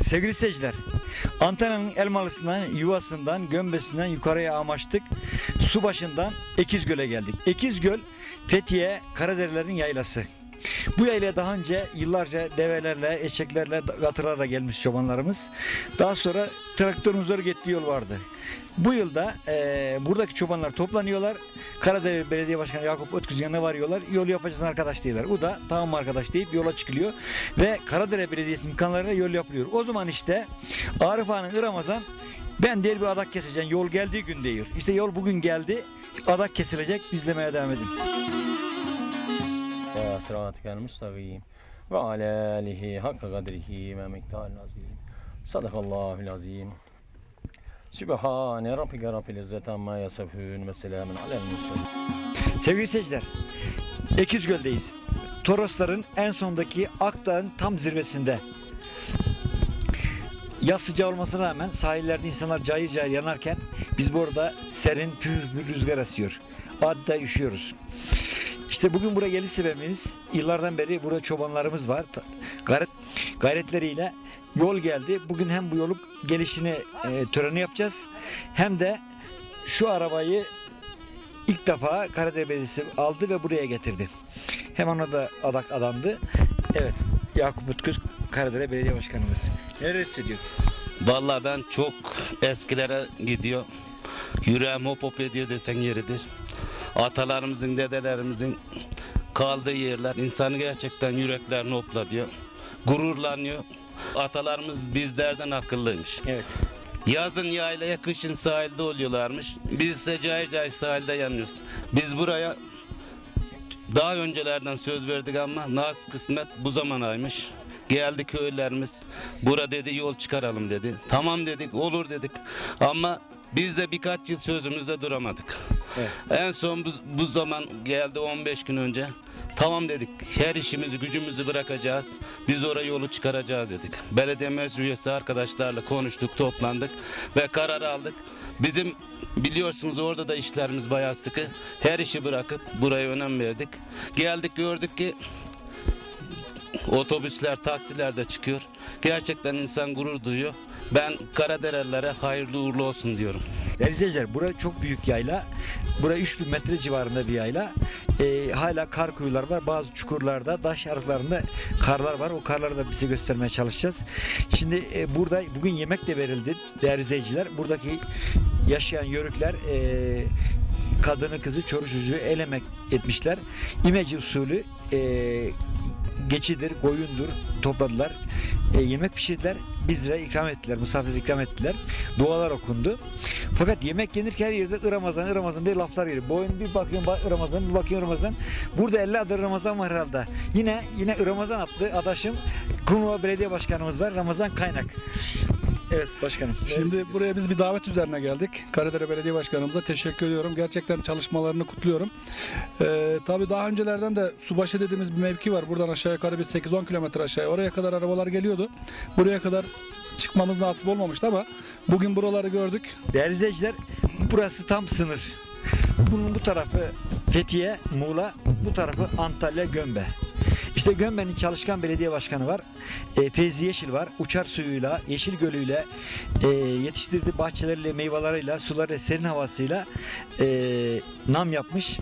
Sevgili seyirciler Antalya'nın Elmalısı'ndan, yuvasından, gömbesinden yukarıya amaçtık. Su başından Ekizgöl'e geldik. Ekizgöl, Fethiye, Karaderilerin yaylası. Bu yaylaya daha önce yıllarca develerle, eşeklerle, katırlarla gelmiş çobanlarımız. Daha sonra traktörün zor gittiği yol vardı. Bu yılda eee, buradaki çobanlar toplanıyorlar. Karadeniz Belediye Başkanı Yakup Ötküz yanına varıyorlar. Yol yapacağız arkadaş diyorlar. O da tamam arkadaş deyip yola çıkılıyor. Ve Karadere Belediyesi imkanlarıyla yol yapılıyor. O zaman işte Arif Ağa'nın Ramazan ben diğer bir adak keseceğim. Yol geldiği gün diyor. İşte yol bugün geldi. Adak kesilecek. Bizlemeye devam edin. Sıratıkel müstakim ve ala alihi hakka kadrihi ve miktaril azim. Sadakallahul azim. Sübhane rabbike rabbil izzeti amma yasifun ve selamun alel murselin. Sevgili seyirciler, Ekizgöl'deyiz. Torosların en sondaki Akdağ'ın tam zirvesinde. Yaz sıcağı olmasına rağmen sahillerde insanlar cayır cayır yanarken biz burada serin pür bir rüzgar esiyor. Adeta üşüyoruz. İşte bugün buraya geliş sebebimiz yıllardan beri burada çobanlarımız var. Gayret, gayretleriyle yol geldi. Bugün hem bu yolun gelişini e, töreni yapacağız hem de şu arabayı ilk defa Karadeniz Belediyesi aldı ve buraya getirdi. Hemen ona da adak adandı. Evet. Yakup Utkuş Karadeniz Belediye Başkanımız. Neler hissediyor? Vallahi ben çok eskilere gidiyor. Yüreğim hop hop ediyor desen yeridir. Atalarımızın, dedelerimizin kaldığı yerler insanı gerçekten yüreklerini hoplatıyor. Gururlanıyor. Atalarımız bizlerden akıllıymış. Evet. Yazın yaylaya, kışın sahilde oluyorlarmış. Biz ise cayır cayır sahilde yanıyoruz. Biz buraya daha öncelerden söz verdik ama nasip kısmet bu zamanaymış. Geldi köylerimiz. Bura dedi yol çıkaralım dedi. Tamam dedik olur dedik. Ama biz de birkaç yıl sözümüzde duramadık. Evet. En son bu, bu zaman geldi 15 gün önce. Tamam dedik. Her işimizi gücümüzü bırakacağız. Biz oraya yolu çıkaracağız dedik. Belediye meclis üyesi arkadaşlarla konuştuk, toplandık ve karar aldık. Bizim biliyorsunuz orada da işlerimiz bayağı sıkı. Her işi bırakıp buraya önem verdik. Geldik gördük ki otobüsler, taksiler de çıkıyor. Gerçekten insan gurur duyuyor. Ben Karaderelilere hayırlı uğurlu olsun diyorum. Değerli izleyiciler bura çok büyük yayla. Bura 3000 metre civarında bir yayla. Ee, hala kar kuyular var. Bazı çukurlarda, taş arıklarında karlar var. O karları da bize göstermeye çalışacağız. Şimdi e, burada bugün yemek de verildi değerli izleyiciler. Buradaki yaşayan yörükler e, kadını kızı çoruğu çocuğu el emek etmişler. İmece usulü e, geçidir, koyundur topladılar. E, yemek pişirdiler. Bizlere ikram ettiler. Misafirlere ikram ettiler. Dualar okundu. Fakat yemek yenirken her yerde Ramazan, Ramazan diye laflar geliyor. Boyun bir bakıyorum bak- Ramazan, bir bakıyorum Ramazan. Burada 50 adı Ramazan var herhalde. Yine yine Ramazan adlı adaşım Kumruva Belediye Başkanımız var. Ramazan Kaynak. Evet başkanım. Şimdi buraya biz bir davet üzerine geldik. Karadere Belediye Başkanımıza teşekkür ediyorum. Gerçekten çalışmalarını kutluyorum. Ee, tabii daha öncelerden de Subaşı dediğimiz bir mevki var. Buradan aşağı yukarı bir 8-10 kilometre aşağıya. Oraya kadar arabalar geliyordu. Buraya kadar çıkmamız nasip olmamıştı ama bugün buraları gördük. Değerli izleyiciler burası tam sınır. Bunun bu tarafı Fethiye, Muğla, bu tarafı Antalya, Gömbe. İşte Gömbe'nin çalışkan belediye başkanı var. E, Feyzi Yeşil var. Uçar suyuyla, yeşil gölüyle, e, yetiştirdiği bahçeleriyle, meyveleriyle, suları, serin havasıyla e, nam yapmış.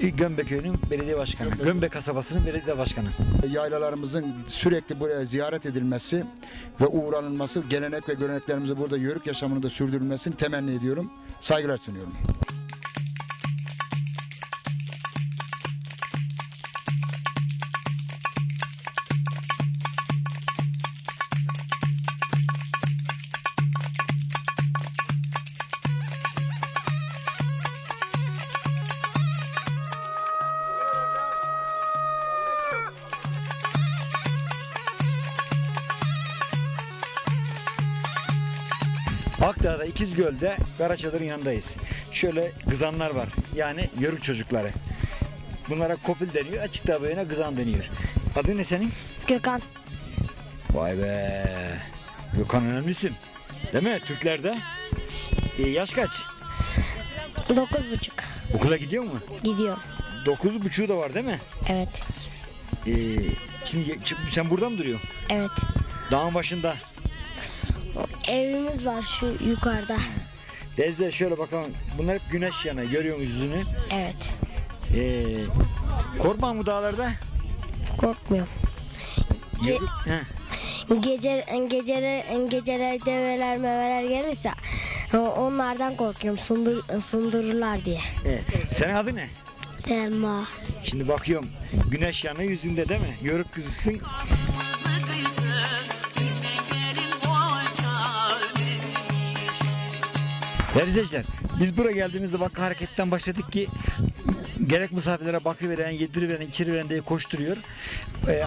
E, Gömbe köyünün belediye başkanı. Gömbe, kasabasının belediye başkanı. yaylalarımızın sürekli buraya ziyaret edilmesi ve uğranılması, gelenek ve göreneklerimizi burada yörük yaşamını da sürdürülmesini temenni ediyorum. Saygılar sunuyorum. Akdağ'da İkizgöl'de Karaçadır'ın yanındayız. Şöyle kızanlar var. Yani yörük çocukları. Bunlara kopil deniyor. Açık tabağına kızan deniyor. Adın ne senin? Gökhan Vay be. Gökhan önemli isim. Değil mi Türklerde? E, yaş kaç? dokuz buçuk Okula gidiyor mu? gidiyor. Dokuz buçuğu da var değil mi? Evet. E, şimdi ye- şimdi sen burada mı duruyorsun? Evet. Dağın başında. Evimiz var şu yukarıda. Teyze şöyle bakalım. Bunlar hep güneş yanı. Görüyor musunuz yüzünü? Evet. Ee, korkma mı dağlarda? Korkmuyorum. Ge-. Gece geceler geceler develer meveler gelirse onlardan korkuyorum. Sundur, sundururlar diye. Ee, senin adı ne? Selma. Şimdi bakıyorum güneş yanı yüzünde değil mi? Yörük kızısın. Değerli izleyiciler, biz buraya geldiğimizde bak hareketten başladık ki gerek misafirlere bakıveren, yediriveren, içiriveren diye koşturuyor. Ee,